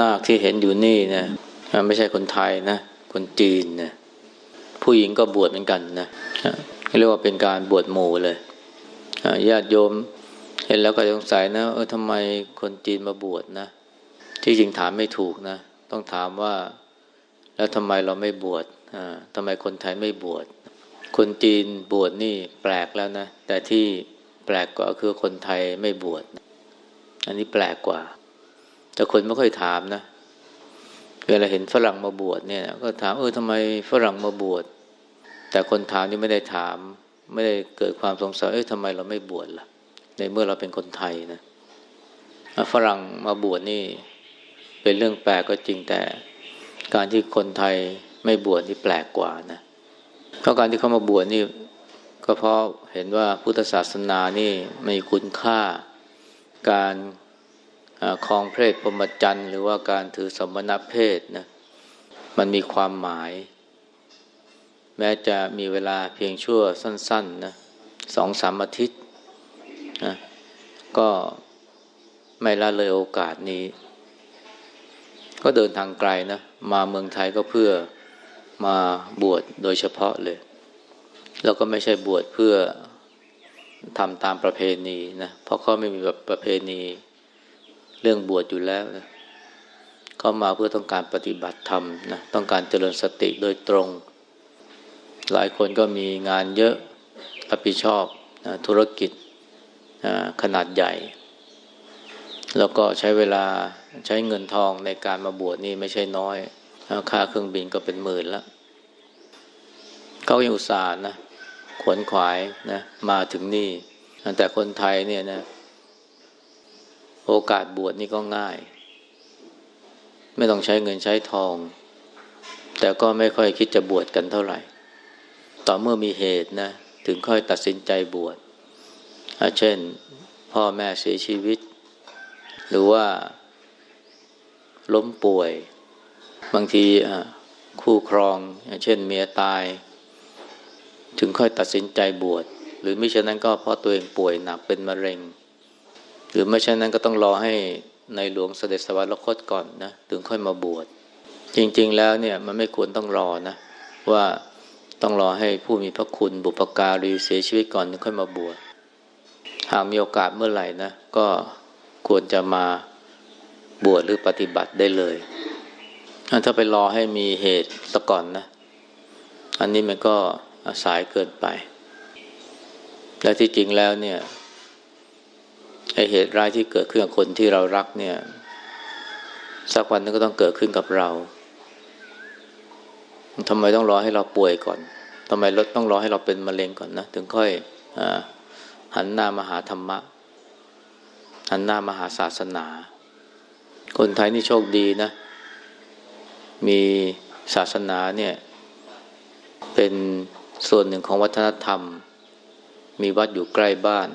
นาคที่เห็นอยู่นี่นะไม่ใช่คนไทยนะ คนจีนนะผู้หญิงก็บวชเหมือนกันนะเรียกว่าเป็นการบวชหมู่เลยญาติโยมเห็นแล้วก็สงสัยนะเออทำไมคนจีนมาบวชนะ ที่จริงถามไม่ถูกนะ ต้องถามว่า แล้วทำไมเราไม่บวชอ่าทำไมคนไทยไม่บวชคนจีนบวชนี่แปลกแล้วนะ แต่ที่แปลกกว่าคือคนไทยไม่บวชอันนี้แปลกกว่า แต่คนไม่ค่อยถามนะ เวลาเห็นฝรั่งมาบวชเนี่ย ก็ถามเออทำไมฝรั่งมาบวช แต่คนถามนี่ไม่ได้ถาม ไม่ได้เกิดความสงสัยเออทำไมเราไม่บวชล่ะ ในเมื่อเราเป็นคนไทยนะฝรั่งมาบวชนี่ เป็นเรื่องแปลกก็จริงแต่ การที่คนไทยไม่บวชนี่แปลกกว่านะเพราะการที่เขามาบวชนี่ ก็เพราะเห็นว่าพุทธศาสนานี่มีคุณค่าการ คลองเพศพรหมจรรย์หรือว่าการถือสมณเพศนะมันมีความหมาย แม้จะมีเวลาเพียงชั่วสั้นๆนะสองสามอาทิตย์นะก็ไม่ละเลยโอกาสนี้ ก็เดินทางไกลนะมาเมืองไทยก็เพื่อมาบวชโดยเฉพาะเลย แล้วก็ไม่ใช่บวชเพื่อทำตามประเพณีนะเพราะเขาไม่มีแบบประเพณี เรื่องบวชอยู่แล้วนะเขามาเพื่อต้องการปฏิบัติธรรมนะต้องการเจริญสติโดยตรง หลายคนก็มีงานเยอะรับผิดชอบนะธุรกิจนะขนาดใหญ่ แล้วก็ใช้เวลาใช้เงินทองในการมาบวชนี่ไม่ใช่น้อยค่าเครื่องบินก็เป็นหมื่นแล้วเขายังอุตส่าห์นะขวนขวายนะมาถึงนี่ แต่คนไทยเนี่ยนะ โอกาสบวชนี่ก็ง่าย ไม่ต้องใช้เงินใช้ทอง แต่ก็ไม่ค่อยคิดจะบวชกันเท่าไหร่ ต่อเมื่อมีเหตุนะ ถึงค่อยตัดสินใจบวชเช่น พ่อแม่เสียชีวิต หรือว่า ล้มป่วย บางทีคู่ครอง เช่นเมียตาย ถึงค่อยตัดสินใจบวชหรือม่เช่นนั้นก็เพราะตัวเองป่วยหนักเป็นมะเร็ง รือไม่เช่นนั้นก็ต้องรอให้ในหลวงเสด็จสวรรคตก่อนนะถึงค่อยมาบวช จริง ๆ แล้วเนี่ยมันไม่ควรต้องรอนะ ว่าต้องรอให้ผู้มีพระคุณบุปการีเสียชีวิตก่อนถึงค่อยมาบวชหากมีโอกาสเมื่อไหร่นะก็ควรจะมาบวชหรือปฏิบัติได้เลยถ้าไปรอให้มีเหตุซะก่อนนะ อันนี้มันก็สายเกินไป และที่จริงแล้วเนี่ย ไอเหตุร้ายที่เกิดขึ้นกับคนที่เรารักเนี่ย สักวันนึงก็ต้องเกิดขึ้นกับเราทำไมต้องรอให้เราป่วยก่อนทำไมรถต้องรอให้เราเป็นมะเร็งก่อนนะถึงค่อยอหันหน้ามาหาธรรมะ หันหน้ามาหาศาสนา คนไทยนี่โชคดีนะ มีศาสนาเนี่ย เป็นส่วนหนึ่งของวัฒนธรรม มีวัดอยู่ใกล้บ้าน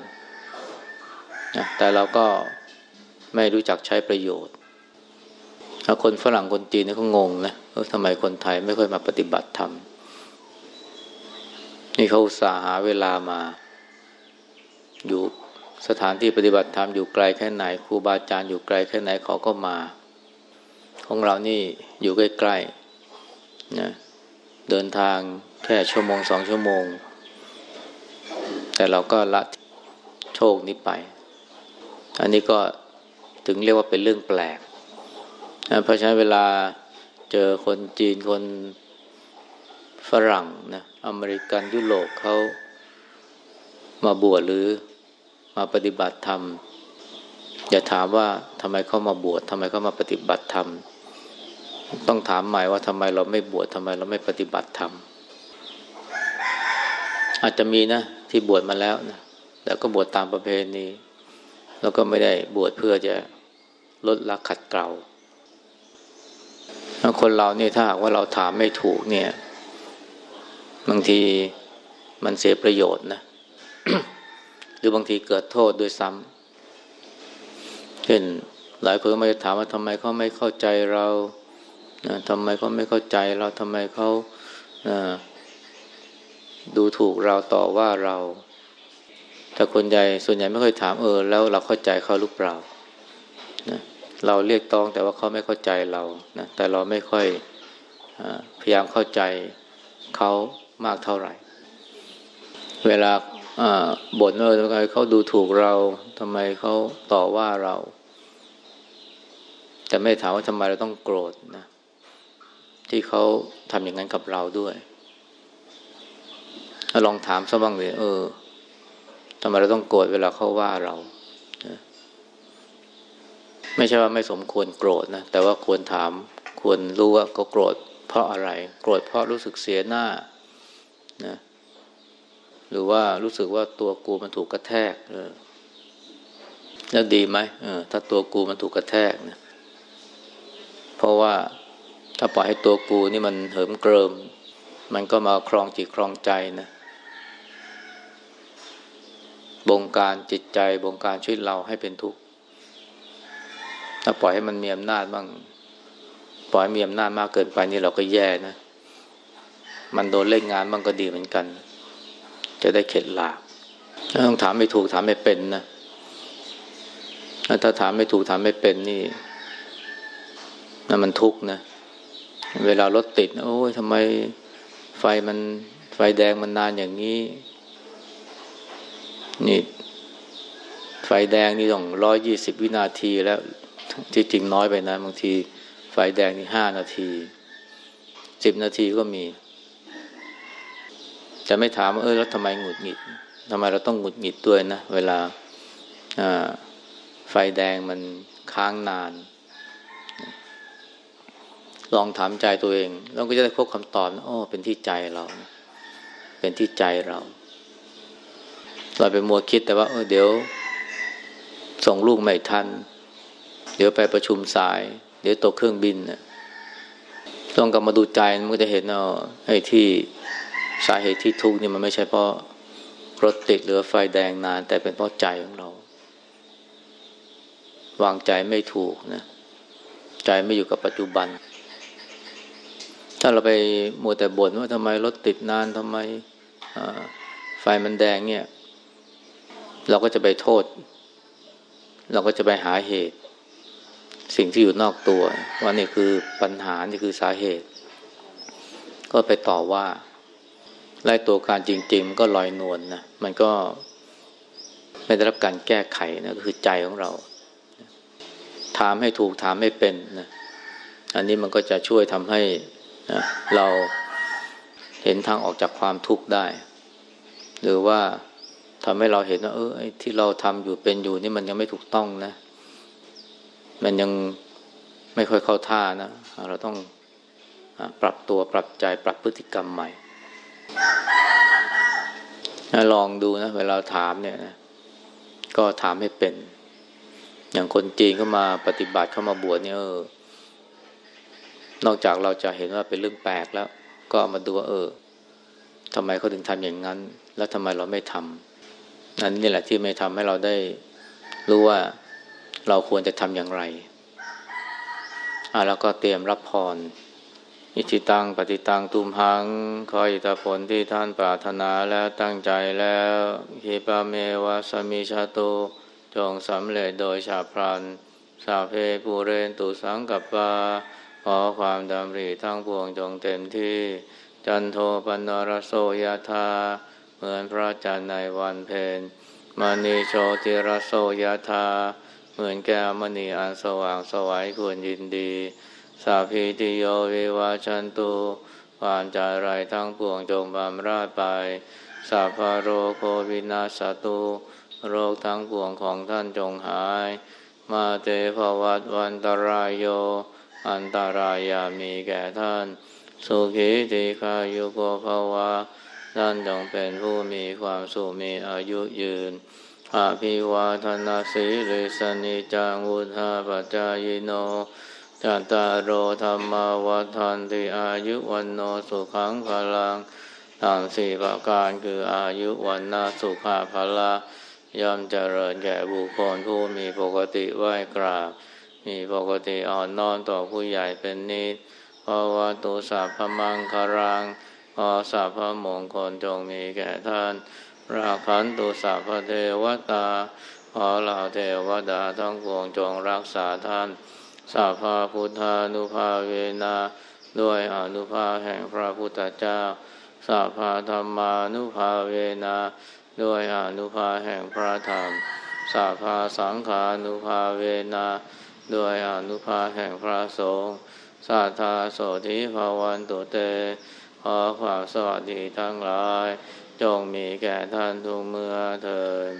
นะแต่เราก็ไม่รู้จักใช้ประโยชน์คนฝรั่งคนจีนนี่เขางงนะว่าทำไมคนไทยไม่ค่อยมาปฏิบัติธรรมนี่เขาสาหาเวลามา อยู่สถานที่ปฏิบัติธรรมอยู่ไกลแค่ไหนครูบาอาจารย์อยู่ไกลแค่ไหนเขาก็มา ของเรานี่อยู่ใกล้ๆนะเดินทางแค่ชั่วโมงสองชั่วโมง แต่เราก็ละโชคนี้ไป อันนี้ก็ถึงเรียกว่าเป็นเรื่องแปลก เพราะฉะนั้นเวลาเจอคนจีนคนฝรั่งนะอเมริกันยุโรปเขามาบวชหรือมาปฏิบัติธรรม อย่าถามว่าทำไมเขามาบวชทำไมเขามาปฏิบัติธรรม ต้องถามใหม่ว่าทำไมเราไม่บวชทำไมเราไม่ปฏิบัติธรรม อาจจะมีนะที่บวชมาแล้วนะแต่ก็บวชตามประเพณี แล้วก็ไม่ได้บวชเพื่อจะลดละขัดเกลาคนเราเนี่ยถ้าหากว่าเราถามไม่ถูกเนี่ย บางทีมันเสียประโยชน์นะ หรือบางทีเกิดโทษด้วยซ้ำเช่นหลายคนมาจะถามว่าทำไมเขาไม่เข้าใจเราทำไมเขาไม่เข้าใจเราทำไมเขาดูถูกเราต่อว่าเรา แต่คนใหญ่ส่วนใหญ่ไม่ค่อยถามเออ แล้วเราเข้าใจเขาหรือเปล่านะเราเรียกต้องแต่ว่าเขาไม่เข้าใจเรานะแต่เราไม่ค่อยอพยายามเข้าใจเขามากเท่าไหร่ เวลาบ่นว่าทำไมเขาดูถูกเราทำไมเขาต่อว่าเรา แต่ไม่ถามว่าทำไมเราต้องโกรธนะที่เขาทำอย่างนั้นกับเราด้วย ลองถามซะบ้างเลยเออ ทำไมเราต้องโกรธเวลาเขาว่าเราไม่ใช่ว่าไม่สมควรโกรธนะ แต่ว่าควรถาม ควรรู้ว่าเขาโกรธ เพราะอะไร โกรธเพราะรู้สึกเสียหน้านะหรือว่ารู้สึกว่าตัวกูมันถูกกระแทกแล้วดีไหมเออถ้าตัวกูมันถูกกระแทกนะเพราะว่าถ้าปล่อยให้ตัวกูนี่มันเหิมเกริม มันก็มาครองจิตครองใจนะ บงการจิตใจ บงการชีวิตเราให้เป็นทุกข์ถ้าปล่อยให้มันมีอำนาจบ้างปล่อยมีอำนาจมากเกินไปนี่เราก็แย่นะ มันโดนเล่นงานบ้างก็ดีเหมือนกัน จะได้เข็ดหลาบต้องถามไม่ถูกถามไม่เป็นนะถ้าถามไม่ถูกถามไม่เป็นนี่นั่นมันทุกข์นะ เวลารถติด โอ้ยทำไมไฟมันไฟแดงมันนานอย่างนี้ นี่ไฟแดงนี่ต้องร้อยยี่สิบวินาทีแล้วที่จริงน้อยไปนะบางทีไฟแดงนี่ห้านาทีสิบนาทีก็มี จะไม่ถามว่าเออแล้วทำไมหงุดหงิดทำไมเราต้องหงุดหงิดด้วยนะ เวลาไฟแดงมันค้างนาน ลองถามใจตัวเอง เราก็จะได้พบคำตอบนะอ๋อเป็นที่ใจเรา เป็นที่ใจเรา เราไปมัวคิดแต่ว่าเออเดี๋ยว ส่งลูกไม่ทัน เดี๋ยวไปประชุมสาย เดี๋ยวตกเครื่องบินนะต้องกลับมาดูใจมันก็จะเห็นว่าไอ้ที่สาเหตุที่ทุกข์นี่มันไม่ใช่เพราะรถติดหรือไฟแดงนาน แต่เป็นเพราะใจของเรา วางใจไม่ถูกนะ ใจไม่อยู่กับปัจจุบัน ถ้าเราไปมัวแต่บ่นว่าทำไมรถติดนานทำไมไฟมันแดงเนี่ย เราก็จะไปโทษ เราก็จะไปหาเหตุ สิ่งที่อยู่นอกตัว ว่านี่คือปัญหานี่คือสาเหตุ ก็ไปต่อว่าไล่ตัวการจริง ๆ มันก็ลอยนวลนนะมันก็ไม่ได้รับการแก้ไขนะก็คือใจของเรา ถามให้ถูกถามให้เป็นนะอันนี้มันก็จะช่วยทำให้นะเราเห็นทางออกจากความทุกข์ได้ หรือว่า ทำให้เราเห็นว่าเออที่เราทำอยู่เป็นอยู่นี่มันยังไม่ถูกต้องนะ มันยังไม่ค่อยเข้าท่านะ เราต้องปรับตัวปรับใจปรับพฤติกรรมใหม่ ลองดูนะ เวลาถามเนี่ยนะก็ถามให้เป็น อย่างคนจีนเข้ามาปฏิบัติเข้ามาบวชเนี่ยออนอกจากเราจะเห็นว่าเป็นเรื่องแปลกแล้ว ก็มาดูว่าเออทำไมเขาถึงทำอย่างนั้น แล้วทำไมเราไม่ทำ นั่นนี่แหละที่ไม่ทำให้เราได้รู้ว่าเราควรจะทำอย่างไรอ่าแล้วก็เตรียมรับพรอิทิตังปฏิตังตุมหังขออิทธผลที่ท่านปรารถนาแล้วตั้งใจแล้วฮิปาเมวะสมิชาโตจงสำเร็จโดยชาพรัน สาเพปูเรนตุสังกับปาขอความดำริทั้งปวงจงเต็มที่ จันโทปนรโสยธา เหมือนพระจันทร์ในวันเพ็ญมณีโชติรโสยธา เหมือนแก้วมณีอันสว่างสวัยควรยินดี สาพีติโยวิวาชันตุความใจไรทั้งปวงจงบำราดไป สาพาโรโควินาสตุ โรคทั้งปวงของท่านจงหาย มาเตภวัตวันตรายโย อันตรายามีแก่ท่าน สุขีติคายุโกภวา นจงเป็นผู้มีความสุขมีอายุยืนอาภิวาทนาสีริสนิจังวุธาปัจจายโนจัตตารโอธรรมวัฏันติอายุวันโนสุขังพลังทางสี่ประการคืออายุวันนาสุขาพละย่อมเจริญแก่บุคคลผู้มีปกติไหวกราบ มีปกติอ่อนน้อมต่อผู้ใหญ่เป็นนิดเพราะว่าตุสัพพมังคารัง ขอสัพพมงคลจงมีแก่ท่าน ราคันตุสัพเทวตา ขอเหล่าเทวดาทั้งปวงจงรักษาท่านสัพพาพุทธานุภาเวนะด้วยอนุภาแห่งพระพุทธเจ้าสัพพาธรรมานุภาเวนะด้วยอนุภาแห่งพระธรรมสัพพาสังขานุภาเวนะด้วยอนุภาแห่งพระสงฆ์สัทธาโสธิภาวันตุเต ขอความสวัสดีทั้งหลาย จงมีแก่ท่านทุกเมื่อเทิน